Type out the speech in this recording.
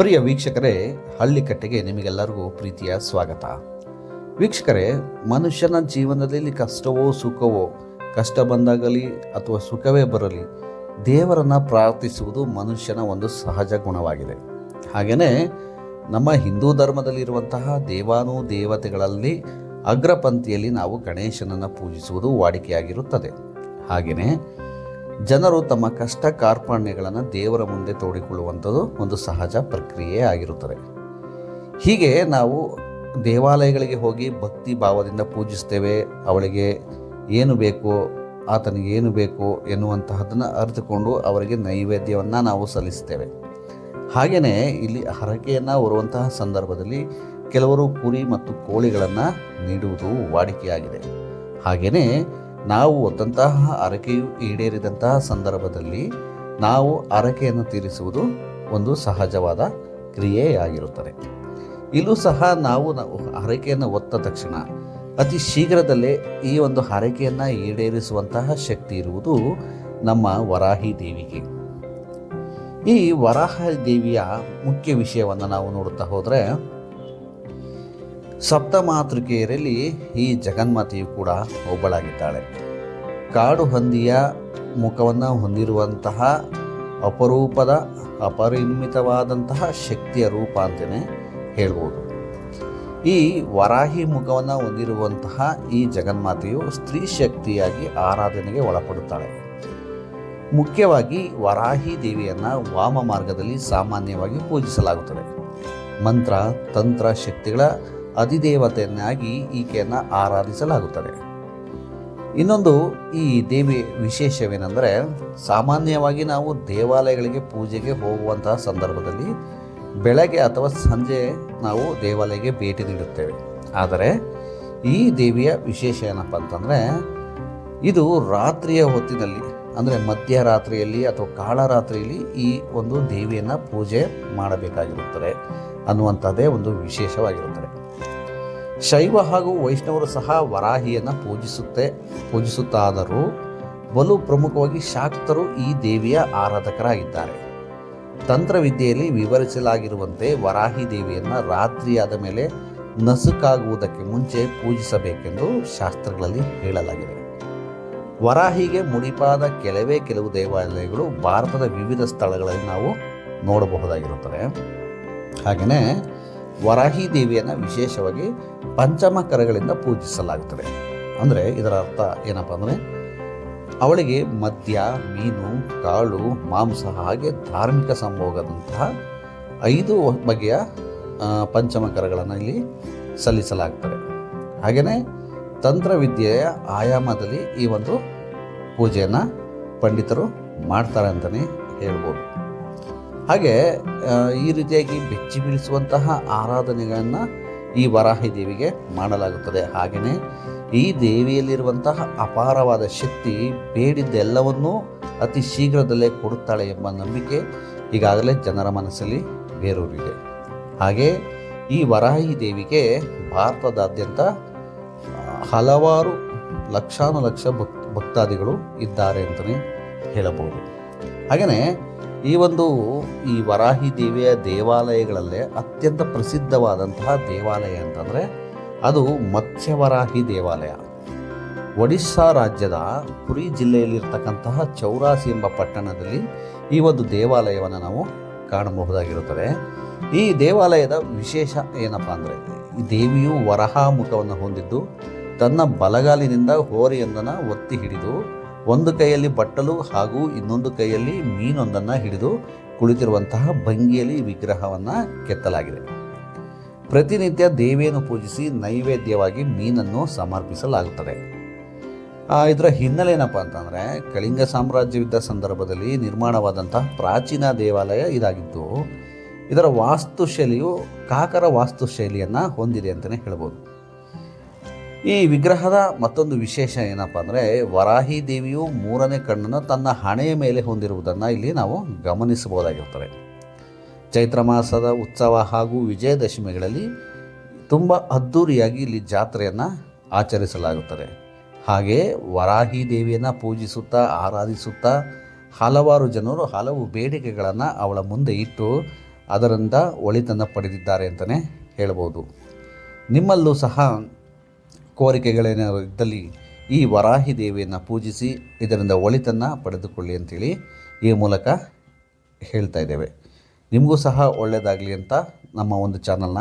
ಪ್ರಿಯ ವೀಕ್ಷಕರೇ, ಹಳ್ಳಿಕಟ್ಟೆಗೆ ನಿಮಗೆಲ್ಲರಿಗೂ ಪ್ರೀತಿಯ ಸ್ವಾಗತ. ವೀಕ್ಷಕರೇ, ಮನುಷ್ಯನ ಜೀವನದಲ್ಲಿ ಕಷ್ಟವೋ ಸುಖವೋ, ಕಷ್ಟ ಬಂದಾಗಲಿ ಅಥವಾ ಸುಖವೇ ಬರಲಿ, ದೇವರನ್ನು ಪ್ರಾರ್ಥಿಸುವುದು ಮನುಷ್ಯನ ಒಂದು ಸಹಜ ಗುಣವಾಗಿದೆ. ಹಾಗೆಯೇ ನಮ್ಮ ಹಿಂದೂ ಧರ್ಮದಲ್ಲಿರುವಂತಹ ದೇವಾನು ದೇವತೆಗಳಲ್ಲಿ ಅಗ್ರಪಂಥಿಯಲ್ಲಿ ನಾವು ಗಣೇಶನನ್ನು ಪೂಜಿಸುವುದು ವಾಡಿಕೆಯಾಗಿರುತ್ತದೆ. ಹಾಗೆಯೇ ಜನರು ತಮ್ಮ ಕಷ್ಟ ಕಾರ್ಪಣ್ಯಗಳನ್ನು ದೇವರ ಮುಂದೆ ತೋಡಿಕೊಳ್ಳುವಂಥದ್ದು ಒಂದು ಸಹಜ ಪ್ರಕ್ರಿಯೆ ಆಗಿರುತ್ತದೆ. ಹೀಗೆ ನಾವು ದೇವಾಲಯಗಳಿಗೆ ಹೋಗಿ ಭಕ್ತಿ ಭಾವದಿಂದ ಪೂಜಿಸ್ತೇವೆ, ಅವಳಿಗೆ ಏನು ಬೇಕೋ, ಆತನಿಗೆ ಏನು ಬೇಕು ಎನ್ನುವಂತಹದ್ದನ್ನು ಅರಿತುಕೊಂಡು ಅವರಿಗೆ ನೈವೇದ್ಯವನ್ನು ನಾವು ಸಲ್ಲಿಸ್ತೇವೆ. ಹಾಗೆಯೇ ಇಲ್ಲಿ ಹರಕೆಯನ್ನು ಹೊರುವಂತಹ ಸಂದರ್ಭದಲ್ಲಿ ಕೆಲವರು ಕುರಿ ಮತ್ತು ಕೋಳಿಗಳನ್ನು ನೀಡುವುದು ವಾಡಿಕೆಯಾಗಿದೆ. ಹಾಗೆಯೇ ನಾವು ಒದ್ದಂತಹ ಹರಕೆಯು ಈಡೇರಿದಂತಹ ಸಂದರ್ಭದಲ್ಲಿ ನಾವು ಹರಕೆಯನ್ನು ತೀರಿಸುವುದು ಒಂದು ಸಹಜವಾದ ಕ್ರಿಯೆಯಾಗಿರುತ್ತದೆ. ಇಲ್ಲೂ ಸಹ ನಾವು ನಾವು ಹರಕೆಯನ್ನು ಒತ್ತ ತಕ್ಷಣ ಅತಿ ಶೀಘ್ರದಲ್ಲೇ ಈ ಒಂದು ಹರಕೆಯನ್ನು ಈಡೇರಿಸುವಂತಹ ಶಕ್ತಿ ಇರುವುದು ನಮ್ಮ ವರಾಹಿ ದೇವಿಗೆ. ಈ ವರಾಹ ದೇವಿಯ ಮುಖ್ಯ ವಿಷಯವನ್ನು ನಾವು ನೋಡುತ್ತಾ ಹೋದರೆ ಸಪ್ತಮಾತೃಕೆಯರಲ್ಲಿ ಈ ಜಗನ್ಮಾತೆಯು ಕೂಡ ಒಬ್ಬಳಾಗಿದ್ದಾಳೆ. ಕಾಡು ಹಂದಿಯ ಮುಖವನ್ನು ಹೊಂದಿರುವಂತಹ ಅಪರೂಪದ, ಅಪರಿಮಿತವಾದಂತಹ ಶಕ್ತಿಯ ರೂಪ ಅಂತಲೇ ಹೇಳ್ಬೋದು. ಈ ವರಾಹಿ ಮುಖವನ್ನು ಹೊಂದಿರುವಂತಹ ಈ ಜಗನ್ಮಾತೆಯು ಸ್ತ್ರೀ ಶಕ್ತಿಯಾಗಿ ಆರಾಧನೆಗೆ ಒಳಪಡುತ್ತಾಳೆ. ಮುಖ್ಯವಾಗಿ ವರಾಹಿ ದೇವಿಯನ್ನು ವಾಮ ಮಾರ್ಗದಲ್ಲಿ ಸಾಮಾನ್ಯವಾಗಿ ಪೂಜಿಸಲಾಗುತ್ತದೆ. ಮಂತ್ರ, ತಂತ್ರ, ಶಕ್ತಿಗಳ ಅಧಿದೇವತೆಯನ್ನಾಗಿ ಈಕೆಯನ್ನು ಆರಾಧಿಸಲಾಗುತ್ತದೆ. ಇನ್ನೊಂದು ಈ ದೇವಿ ವಿಶೇಷವೇನೆಂದರೆ ಸಾಮಾನ್ಯವಾಗಿ ನಾವು ದೇವಾಲಯಗಳಿಗೆ ಪೂಜೆಗೆ ಹೋಗುವಂತಹ ಸಂದರ್ಭದಲ್ಲಿ ಬೆಳಗ್ಗೆ ಅಥವಾ ಸಂಜೆ ನಾವು ದೇವಾಲಯಕ್ಕೆ ಭೇಟಿ ನೀಡುತ್ತೇವೆ. ಆದರೆ ಈ ದೇವಿಯ ವಿಶೇಷ ಏನಪ್ಪ ಅಂತಂದರೆ ಇದು ರಾತ್ರಿಯ ಹೊತ್ತಿನಲ್ಲಿ, ಅಂದರೆ ಮಧ್ಯರಾತ್ರಿಯಲ್ಲಿ ಅಥವಾ ಕಾಳರಾತ್ರಿಯಲ್ಲಿ ಈ ಒಂದು ದೇವಿಯನ್ನು ಪೂಜೆ ಮಾಡಬೇಕಾಗಿರುತ್ತದೆ ಅನ್ನುವಂಥದ್ದೇ ಒಂದು ವಿಶೇಷವಾಗಿರುತ್ತದೆ. ಶೈವ ಹಾಗೂ ವೈಷ್ಣವರು ಸಹ ವರಾಹಿಯನ್ನು ಪೂಜಿಸುತ್ತೆ, ಪೂಜಿಸುತ್ತಾದರೂ ಬಲು ಪ್ರಮುಖವಾಗಿ ಶಾಕ್ತರು ಈ ದೇವಿಯ ಆರಾಧಕರಾಗಿದ್ದಾರೆ. ತಂತ್ರವಿದ್ಯೆಯಲ್ಲಿ ವಿವರಿಸಲಾಗಿರುವಂತೆ ವರಾಹಿ ದೇವಿಯನ್ನು ರಾತ್ರಿಯಾದ ಮೇಲೆ ನಸುಕಾಗುವುದಕ್ಕೆ ಮುಂಚೆ ಪೂಜಿಸಬೇಕೆಂದು ಶಾಸ್ತ್ರಗಳಲ್ಲಿ ಹೇಳಲಾಗಿದೆ. ವರಾಹಿಗೆ ಮುಡಿಪಾದ ಕೆಲವೇ ಕೆಲವು ದೇವಾಲಯಗಳು ಭಾರತದ ವಿವಿಧ ಸ್ಥಳಗಳಲ್ಲಿ ನಾವು ನೋಡಬಹುದಾಗಿರುತ್ತದೆ ಹಾಗೆಯೇ ವರಾಹಿ ದೇವಿಯನ್ನು ವಿಶೇಷವಾಗಿ ಪಂಚಮ ಕರಗಳಿಂದ ಪೂಜಿಸಲಾಗುತ್ತದೆ. ಅಂದರೆ ಇದರ ಅರ್ಥ ಏನಪ್ಪ ಅಂದರೆ ಅವಳಿಗೆ ಮದ್ಯ ಮೀನು ಕಾಳು ಮಾಂಸ ಹಾಗೆ ಧಾರ್ಮಿಕ ಸಂಭೋಗದಂತಹ ಐದು ಬಗೆಯ ಆ, ಪಂಚಮ ಕರಗಳನ್ನು ಇಲ್ಲಿ ಸಲ್ಲಿಸಲಾಗ್ತದೆ. ಹಾಗೆಯೇ ತಂತ್ರವಿದ್ಯೆಯ ಆಯಾಮದಲ್ಲಿ ಈ ಒಂದು ಪೂಜೆಯನ್ನು ಪಂಡಿತರು ಮಾಡ್ತಾರೆ ಅಂತಲೇ ಹೇಳ್ಬೋದು. ಹಾಗೆ ಈ ರೀತಿಯಾಗಿ ಬೆಚ್ಚಿ ಬೀಳಿಸುವಂತಹ ಆರಾಧನೆಗಳನ್ನು ಈ ವರಾಹಿ ದೇವಿಗೆ ಮಾಡಲಾಗುತ್ತದೆ. ಹಾಗೆಯೇ ಈ ದೇವಿಯಲ್ಲಿರುವಂತಹ ಅಪಾರವಾದ ಶಕ್ತಿ ಬೇಡಿದ್ದೆಲ್ಲವನ್ನೂ ಅತಿ ಶೀಘ್ರದಲ್ಲೇ ಕೊಡುತ್ತಾಳೆ ಎಂಬ ನಂಬಿಕೆ ಈಗಾಗಲೇ ಜನರ ಮನಸ್ಸಲ್ಲಿ ಬೇರೂರಿದೆ. ಹಾಗೆ ಈ ವರಾಹಿ ದೇವಿಗೆ ಭಾರತದಾದ್ಯಂತ ಹಲವಾರು ಲಕ್ಷಾನು ಲಕ್ಷ ಭಕ್, ಭಕ್ತಾದಿಗಳು ಇದ್ದಾರೆ ಅಂತಲೇ ಹೇಳಬಹುದು. ಹಾಗೆಯೇ ಈ ಒಂದು ಈ ವರಾಹಿ ದೇವಿಯ ದೇವಾಲಯಗಳಲ್ಲೇ ಅತ್ಯಂತ ಪ್ರಸಿದ್ಧವಾದಂತಹ ದೇವಾಲಯ ಅಂತಂದರೆ ಅದು ಮತ್ಸ್ಯವರಾಹಿ ದೇವಾಲಯ. ಒಡಿಶಾ ರಾಜ್ಯದ ಪುರಿ ಜಿಲ್ಲೆಯಲ್ಲಿರ್ತಕ್ಕಂತಹ ಚೌರಾಸಿ ಎಂಬ ಪಟ್ಟಣದಲ್ಲಿ ಈ ಒಂದು ದೇವಾಲಯವನ್ನು ನಾವು ಕಾಣಬಹುದಾಗಿರುತ್ತದೆ. ಈ ದೇವಾಲಯದ ವಿಶೇಷ ಏನಪ್ಪ ಅಂದರೆ ಈ ದೇವಿಯು ವರಹ ಮುಖವನ್ನು ಹೊಂದಿದ್ದು ತನ್ನ ಬಲಗಾಲಿನಿಂದ ಹೋರಿಯೊಂದನ್ನು ಒತ್ತಿ ಹಿಡಿದು ಒಂದು ಕೈಯಲ್ಲಿ ಬಟ್ಟಲು ಹಾಗೂ ಇನ್ನೊಂದು ಕೈಯಲ್ಲಿ ಮೀನೊಂದನ್ನು ಹಿಡಿದು ಕುಳಿತಿರುವಂತಹ ಭಂಗಿಯಲ್ಲಿ ವಿಗ್ರಹವನ್ನು ಕೆತ್ತಲಾಗಿದೆ. ಪ್ರತಿನಿತ್ಯ ದೇವಿಯನ್ನು ಪೂಜಿಸಿ ನೈವೇದ್ಯವಾಗಿ ಮೀನನ್ನು ಸಮರ್ಪಿಸಲಾಗುತ್ತದೆ. ಇದರ ಹಿನ್ನೆಲೆ ಏನಪ್ಪ ಅಂತಂದರೆ, ಕಳಿಂಗ ಸಾಮ್ರಾಜ್ಯವಿದ್ದ ಸಂದರ್ಭದಲ್ಲಿ ನಿರ್ಮಾಣವಾದಂತಹ ಪ್ರಾಚೀನ ದೇವಾಲಯ ಇದಾಗಿದ್ದು, ಇದರ ವಾಸ್ತುಶೈಲಿಯು ಕಾಕರ ವಾಸ್ತುಶೈಲಿಯನ್ನು ಹೊಂದಿದೆ ಅಂತಲೇ ಹೇಳ್ಬೋದು. ಈ ವಿಗ್ರಹದ ಮತ್ತೊಂದು ವಿಶೇಷ ಏನಪ್ಪ ಅಂದರೆ ವರಾಹಿ ದೇವಿಯು ಮೂರನೇ ಕಣ್ಣನ್ನು ತನ್ನ ಹಣೆಯ ಮೇಲೆ ಹೊಂದಿರುವುದನ್ನು ಇಲ್ಲಿ ನಾವು ಗಮನಿಸಬಹುದಾಗಿರುತ್ತದೆ. ಚೈತ್ರ ಮಾಸದ ಉತ್ಸವ ಹಾಗೂ ವಿಜಯದಶಮಿಗಳಲ್ಲಿ ತುಂಬ ಅದ್ಧೂರಿಯಾಗಿ ಇಲ್ಲಿ ಜಾತ್ರೆಯನ್ನು ಆಚರಿಸಲಾಗುತ್ತದೆ. ಹಾಗೆ ವರಾಹಿ ದೇವಿಯನ್ನು ಪೂಜಿಸುತ್ತಾ, ಆರಾಧಿಸುತ್ತಾ ಹಲವಾರು ಜನರು ಹಲವು ಬೇಡಿಕೆಗಳನ್ನು ಅವಳ ಮುಂದೆ ಇಟ್ಟು ಅದರಿಂದ ಒಳಿತನ್ನು ಪಡೆದಿದ್ದಾರೆ ಅಂತಲೇ ಹೇಳ್ಬೋದು. ನಿಮ್ಮಲ್ಲೂ ಸಹ ಕೋರಿಕೆಗಳೇನಾದ್ರು ಇದ್ದಲ್ಲಿ ಈ ವರಾಹಿ ದೇವಿಯನ್ನು ಪೂಜಿಸಿ ಇದರಿಂದ ಒಳಿತನ್ನು ಪಡೆದುಕೊಳ್ಳಿ ಅಂತೇಳಿ ಈ ಮೂಲಕ ಹೇಳ್ತಾ ಇದ್ದೇವೆ. ನಿಮಗೂ ಸಹ ಒಳ್ಳೆಯದಾಗಲಿ ಅಂತ ನಮ್ಮ ಒಂದು ಚಾನಲ್ನ